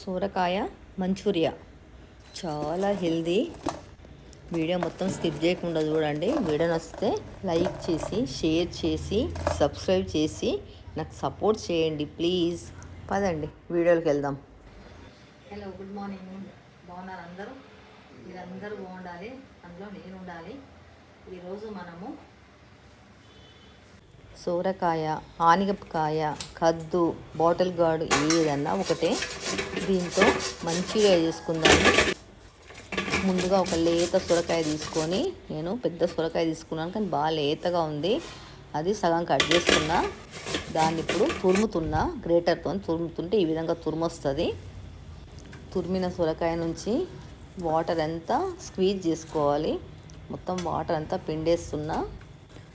సూరకాయ Manchuria. చాలా healthy. Video మొత్తం skip చేయకుండా చూడండి. వీడియో నచ్చితే లైక్ చేసి షేర్ చేసి సబ్స్క్రైబ్ చేసి నాకు సపోర్ట్ చేయండి ప్లీజ్. పదండి వీడియోకి వెళ్దాం. Hello good morning. బాగున్నారు అందరూ? మీరందరూ బాగుండాలి. అందులో నేను ఉండాలి. ఈరోజు మనము సోరకాయ ఆనిగపకాయ కద్దు బాటిల్ గార్డ్ ఏదన్నా ఒకటే దీంతో మంచిగా చేసుకుందాము. ముందుగా ఒక లేత సొరకాయ తీసుకొని నేను పెద్ద సొరకాయ తీసుకున్నాను కానీ బాగా లేతగా ఉంది. అది సగం కట్ చేసుకున్నా దాన్ని ఇప్పుడు తురుముతున్నా గ్రేటర్తో తురుముతుంటే ఈ విధంగా తురుమొస్తుంది. తురిమిన సొరకాయ నుంచి వాటర్ అంతా స్క్వీజ్ చేసుకోవాలి. మొత్తం వాటర్ అంతా పిండేస్తున్నా.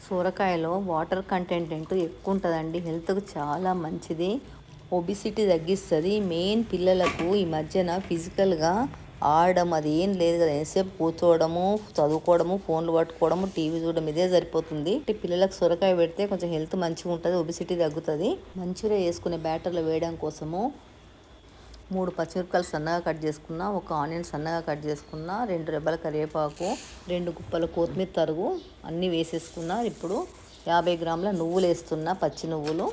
సొరకాయలో వాటర్ కంటెంట్ అంటూ ఎక్కువ ఉంటుందండి హెల్త్కు చాలా మంచిది. ఒబిసిటీ తగ్గిస్తుంది. మెయిన్ పిల్లలకు ఈ మధ్యన ఫిజికల్గా ఆడడం అది ఏం లేదు కదా. ఎంతసేపు కూర్చోవడము చదువుకోవడము ఫోన్లు పట్టుకోవడము టీవీ చూడడం ఇదే సరిపోతుంది. పిల్లలకు సొరకాయ పెడితే కొంచెం హెల్త్ మంచిగా ఉంటుంది ఒబిసిటీ తగ్గుతుంది. మంచిగా వేసుకునే బ్యాటర్లో వేయడం కోసము మూడు పచ్చిమిరపకాయలు సన్నగా కట్ చేసుకున్న ఒక ఆనియన్ సన్నగా కట్ చేసుకున్న రెండు రెబ్బల కరివేపాకు రెండు గుప్పల కొత్తిమీర తరుగు అన్నీ వేసేసుకున్న. ఇప్పుడు యాభై గ్రాముల నువ్వులు వేస్తున్న పచ్చి నువ్వులు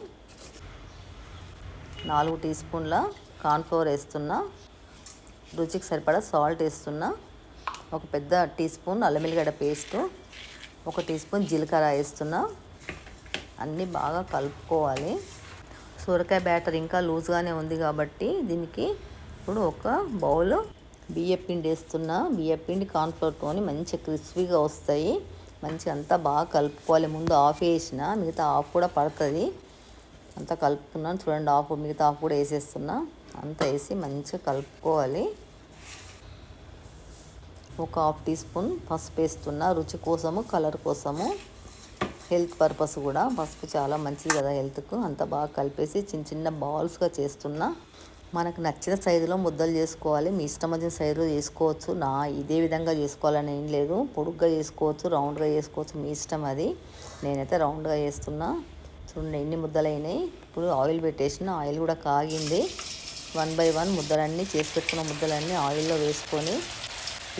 నాలుగు టీ స్పూన్ల కార్న్ఫ్లవర్ వేస్తున్నా రుచికి సరిపడా సాల్ట్ వేస్తున్నా ఒక పెద్ద టీ స్పూన్ అల్లమిల్లిగడ్డ పేస్ట్ ఒక టీ స్పూన్ జీలకర్ర వేస్తున్నా. అన్నీ బాగా కలుపుకోవాలి. సొరకాయ బ్యాటర్ ఇంకా లూజ్గానే ఉంది కాబట్టి దీనికి ఇప్పుడు ఒక బౌల్ బియ్యపిండి వేస్తున్నా. బియ్యపిండి కార్న్ఫ్లోర్తో మంచిగా క్రిస్పీగా వస్తాయి. మంచిగా అంతా బాగా కలుపుకోవాలి. ముందు ఆఫ్ వేసిన మిగతా ఆఫ్ కూడా పడుతుంది. అంతా కలుపుకున్నాను చూడండి ఆఫ్ మిగతా ఆఫ్ కూడా వేసేస్తున్నా. అంతా వేసి మంచిగా కలుపుకోవాలి. ఒక హాఫ్ టీ స్పూన్ పసుపు వేస్తున్నా. రుచి కోసము కలర్ కోసము. హెల్త్ పర్పస్ కూడా పసుపు చాలా మంచిది కదా హెల్త్కు. అంత బాగా కలిపేసి చిన్న చిన్న బాల్స్గా చేస్తున్నా. మనకు నచ్చిన సైజులో ముద్దలు చేసుకోవాలి. మీ ఇష్టం వచ్చిన సైజులో చేసుకోవచ్చు. నా ఇదే విధంగా చేసుకోవాలని ఏం లేదు. పొడుగ్గా చేసుకోవచ్చు రౌండ్గా చేసుకోవచ్చు. మీ ఇష్టం అది. నేనైతే రౌండ్గా చేస్తున్నా. చూడండి ఎన్ని ముద్దలు అయినాయి ఇప్పుడు ఆయిల్ పెట్టేసిన. ఆయిల్ కూడా కాగింది. వన్ బై వన్ ముద్దలన్నీ చేసి పెట్టుకున్న ముద్దలన్నీ ఆయిల్లో వేసుకొని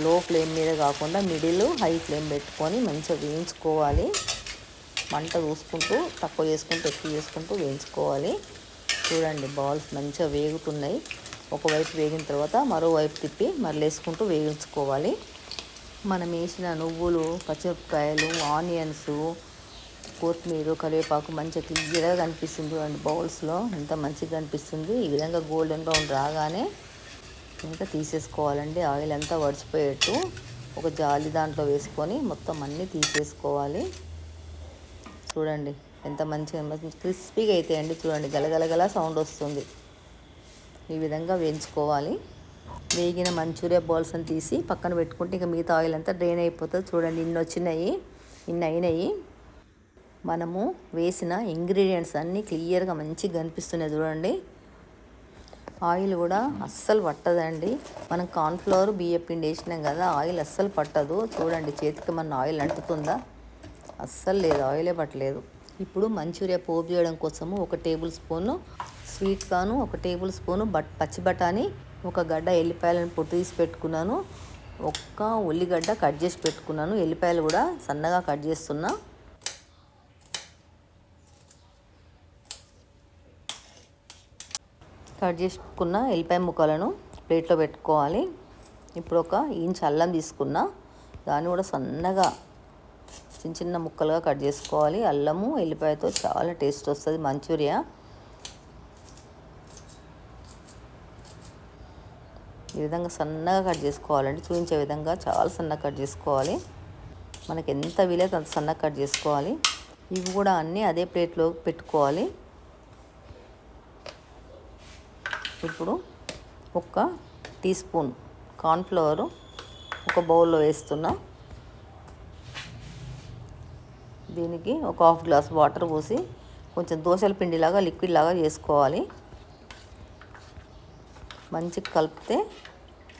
లో ఫ్లేమ్ మీద కాకుండా మిడిల్ హై ఫ్లేమ్ పెట్టుకొని మంచిగా వేయించుకోవాలి. మంట చూసుకుంటూ తక్కువ చేసుకుంటూ ఎక్కువ చేసుకుంటూ వేయించుకోవాలి. చూడండి బాల్స్ మంచిగా వేగుతున్నాయి. ఒకవైపు వేగిన తర్వాత మరోవైపు తిప్పి మరలేసుకుంటూ వేయించుకోవాలి. మనం వేసిన నువ్వులు పచ్చిమిరపకాయలు ఆనియన్స్ కొత్తిమీర కరివేపాకు మంచిగా క్లియర్గా కనిపిస్తుంది చూడండి బౌల్స్లో ఎంత మంచిగా కనిపిస్తుంది. ఈ విధంగా గోల్డెన్ బ్రౌన్ రాగానే ఇంకా తీసేసుకోవాలండి. ఆయిల్ అంతా వడిచిపోయేట్టు ఒక జాలి దాంట్లో వేసుకొని మొత్తం అన్నీ తీసేసుకోవాలి. చూడండి ఎంత మంచిగా క్రిస్పీగా అవుతాయండి చూడండి గలగలగల సౌండ్ వస్తుంది. ఈ విధంగా వేయించుకోవాలి. వేగిన మంచూరియా బాల్స్ అని తీసి పక్కన పెట్టుకుంటే ఇంకా మిగతా ఆయిల్ అంతా డ్రైన్ అయిపోతుంది. చూడండి ఇన్ని వచ్చినాయి ఇన్ని అయినాయి. మనము వేసిన ఇంగ్రీడియంట్స్ అన్నీ క్లియర్గా మంచిగా కనిపిస్తున్నాయి చూడండి. ఆయిల్ కూడా అస్సలు పట్టదండి. మనం కార్న్ఫ్లవర్ బియ్య పిండి వేసినాం కదా ఆయిల్ అస్సలు పట్టదు. చూడండి చేతికి మన ఆయిల్ అంటుతుందా? అస్సలు లేదు ఆయిలే పట్టలేదు. ఇప్పుడు మంచూరియా పోపు చేయడం కోసము ఒక టేబుల్ స్పూను స్వీట్ కాను ఒక టేబుల్ స్పూను బట్ పచ్చి బఠానీ ఒక గడ్డ ఎల్లిపాయలను పొట్టు తీసి పెట్టుకున్నాను. ఒక్క ఉల్లిగడ్డ కట్ చేసి పెట్టుకున్నాను. ఎల్లిపాయలు కూడా సన్నగా కట్ చేస్తున్నా. కట్ చేసుకున్న ఎల్లిపాయ ముక్కలను ప్లేట్లో పెట్టుకోవాలి. ఇప్పుడు ఒక ఇంచ్ అల్లం తీసుకున్నా. దాన్ని కూడా సన్నగా చిన్న చిన్న ముక్కలుగా కట్ చేసుకోవాలి. అల్లము ఎల్లిపాయతో చాలా టేస్ట్ వస్తుంది. మంచూరియా. ఈ విధంగా సన్నగా కట్ చేసుకోవాలండి. చూపించే విధంగా చాలా సన్నగా కట్ చేసుకోవాలి. మనకి ఎంత వీలైతే అంత సన్నగా కట్ చేసుకోవాలి. ఇవి కూడా అన్నీ అదే ప్లేట్లో పెట్టుకోవాలి. ఇప్పుడు ఒక టీ స్పూన్ కార్న్ఫ్లవరు ఒక బౌల్లో వేస్తున్నా. దీనికి ఒక హాఫ్ గ్లాస్ వాటర్ పోసి కొంచెం దోశల పిండిలాగా లిక్విడ్ లాగా చేసుకోవాలి. మంచిగా కలిపితే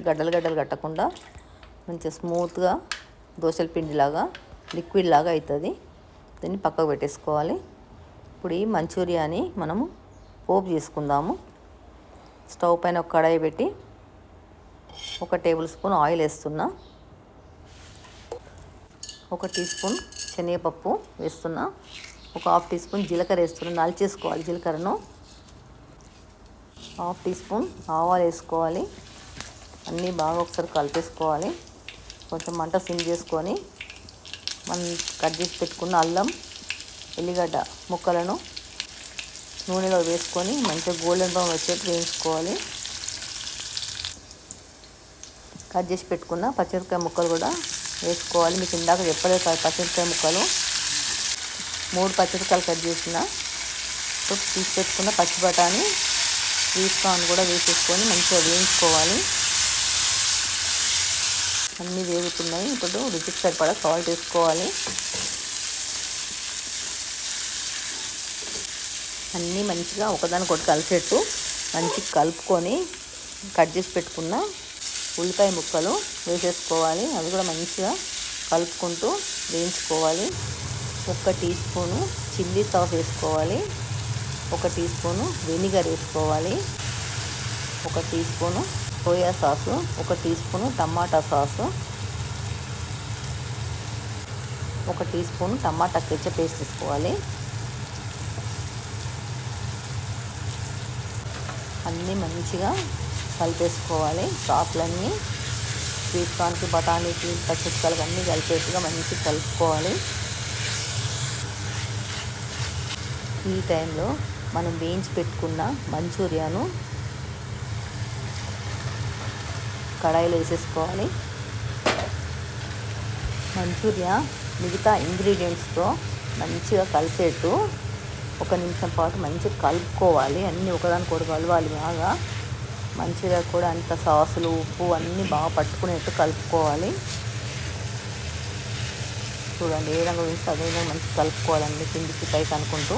గడ్డలు గడ్డలు కట్టకుండా మంచిగా స్మూత్గా దోశల పిండిలాగా లిక్విడ్ లాగా అవుతుంది. దీన్ని పక్కకు పెట్టేసుకోవాలి. ఇప్పుడు ఈ మంచూరియాని మనము పోపు చేసుకుందాము. స్టవ్ పైన ఒక కడాయి పెట్టి ఒక టేబుల్ స్పూన్ ఆయిల్ వేస్తున్నా. ఒక టీ స్పూన్ శనగపప్పు వేస్తున్నా. ఒక హాఫ్ టీ స్పూన్ జీలకర్ర వేస్తున్నా. నలిచేసుకోవాలి జీలకర్రను. హాఫ్ టీ స్పూన్ ఆవాలు వేసుకోవాలి. అన్నీ బాగా ఒకసారి కలిపేసుకోవాలి. కొంచెం మంట సిమ్ చేసుకొని మనం కట్ చేసి పెట్టుకున్న అల్లం ఎల్లిగడ్డ ముక్కలను నూనెలో వేసుకొని మంచిగా గోల్డెన్ బ్రౌన్ వచ్చేట్టు వేయించుకోవాలి. కట్ చేసి పెట్టుకున్న పచ్చిమిరపకాయ ముక్కలు కూడా వేసుకోవాలి. మీకు ఇందాక చెప్పలేదు కదా పచ్చిమిరపకాయ ముక్కలు. మూడు పచ్చిమిరపకాయలు కట్ చేసిన. తీసి పెట్టుకున్న పచ్చి బఠానీ స్వీట్ కార్న్ కూడా వేసేసుకొని మంచిగా వేయించుకోవాలి. అన్నీ వేగుతున్నాయి. ఇప్పుడు రుచికి సరిపడా సాల్ట్ వేసుకోవాలి. అన్నీ మంచిగా ఒకదానికొకటి కలిసేట్టు మంచిగా కలుపుకొని కట్ చేసి పెట్టుకున్న ఉల్లిపాయ ముక్కలు వేసేసుకోవాలి. అవి కూడా మంచిగా కలుపుకుంటూ వేయించుకోవాలి. ఒక టీ స్పూను చిల్లీ సాస్ వేసుకోవాలి. ఒక టీ స్పూను వెనిగర్ వేసుకోవాలి. ఒక టీ స్పూను సోయా సాసు. ఒక టీ స్పూను టమాటా సాసు. ఒక teaspoon tomato ketchup paste తీసుకోవాలి అన్నీ మంచిగా కలిపేసుకోవాలి. చాకులన్నీ స్వీట్ కార్న్కి బఠానీకి పచ్చిమిరపకాయలకి అన్నీ కలిపేట్టుగా మంచిగా కలుపుకోవాలి. ఈ టైంలో మనం వేయించి పెట్టుకున్న మంచూరియాను కడాయిలో వేసేసుకోవాలి. మంచూరియా మిగతా ఇంగ్రీడియంట్స్తో మంచిగా కలిపేట్టు ఒక నిమిషం పాటు మంచిగా కలుపుకోవాలి. అన్నీ ఒకదానికొకటి కలవాలి బాగా. మంచిగా కూడా అంత సాసులు ఉప్పు అన్నీ బాగా పట్టుకునేట్టు కలుపుకోవాలి. చూడండి ఏ రంగు వేసి అదే మంచిగా కలుపుకోవాలండి కిందికి పైకి అనుకుంటూ.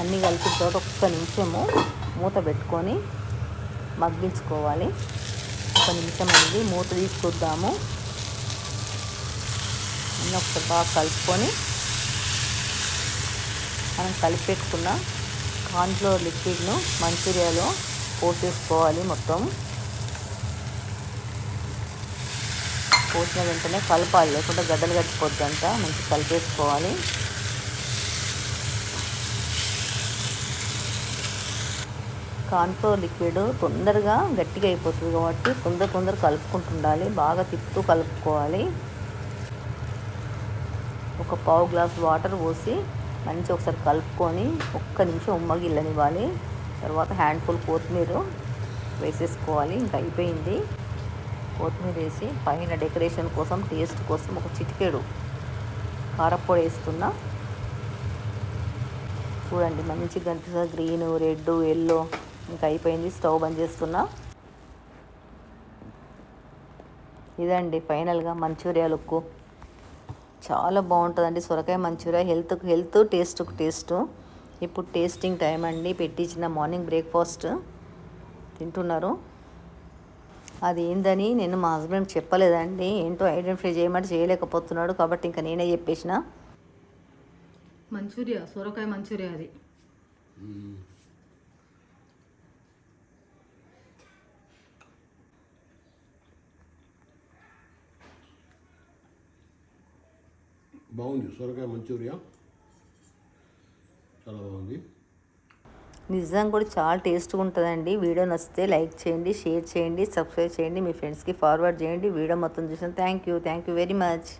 అన్నీ కలిపిన తర్వాత ఒక్క నిమిషము మూత పెట్టుకొని మగ్గించుకోవాలి. ఒక నిమిషం అనేది మూత తీసుకొద్దాము అన్నీ ఒకసారి బాగా కలుపుకొని మనం కలిపెట్టుకున్న కార్న్ఫ్లోర్ లిక్విడ్ను మంచూరియాలో పోసేసుకోవాలి మొత్తం. పోసిన వెంటనే కలపాలి లేకుంటే గడ్డలు కట్టిపోద్దంట మంచిగా కలిపేసుకోవాలి. కాన్ఫ్లోర్ లిక్విడ్ తొందరగా గట్టిగా అయిపోతుంది కాబట్టి తొందర తొందర కలుపుకుంటుండాలి. బాగా తిప్పుతూ కలుపుకోవాలి. ఒక పావు గ్లాస్ వాటర్ పోసి మంచి ఒకసారి కలుపుకొని ఒక్క నిమిషం ఉమ్మగిల్లనివ్వాలి తర్వాత హ్యాండ్ఫుల్ కొత్తిమీర వేసేసుకోవాలి. ఇంకా అయిపోయింది. కొత్తిమీర వేసి పైన డెకరేషన్ కోసం టేస్ట్ కోసం ఒక చిటికెడు కారప్పొడి వేస్తున్నా. చూడండి మంచిగా కనిపిస్తుంది గ్రీన్ రెడ్ ఎల్లో ఇంకా అయిపోయింది. స్టవ్ బంద్ చేస్తున్నా. ఇదండి ఫైనల్గా మంచూరియా లుక్కు. చాలా బాగుంటుందండి. సొరకాయ మంచూరియా హెల్త్కు హెల్త్ టేస్ట్కు టేస్ట్. ఇప్పుడు టేస్టింగ్ టైం అండి. పెట్టించిన మార్నింగ్ బ్రేక్ఫాస్ట్. తింటున్నారు. అది ఏందని నేను మా హస్బెండ్ చెప్పలేదండి. ఏంటో ఐడెంటిఫై చేయమంటే చేయలేకపోతున్నాడు కాబట్టి ఇంకా నేనే చెప్పేసిన. మంచూరియా సొరకాయ మంచూరియా అది. బాగుంది. సొరకాయ మంచూరియా. చాలా బాగుంది. నిజంగా కూడా చాలా టేస్ట్గా ఉంటుందండి. వీడియో నచ్చితే లైక్ చేయండి షేర్ చేయండి సబ్స్క్రైబ్ చేయండి. మీ ఫ్రెండ్స్కి ఫార్వర్డ్ చేయండి. వీడియో మొత్తం చూసాను thank you. Thank you very much.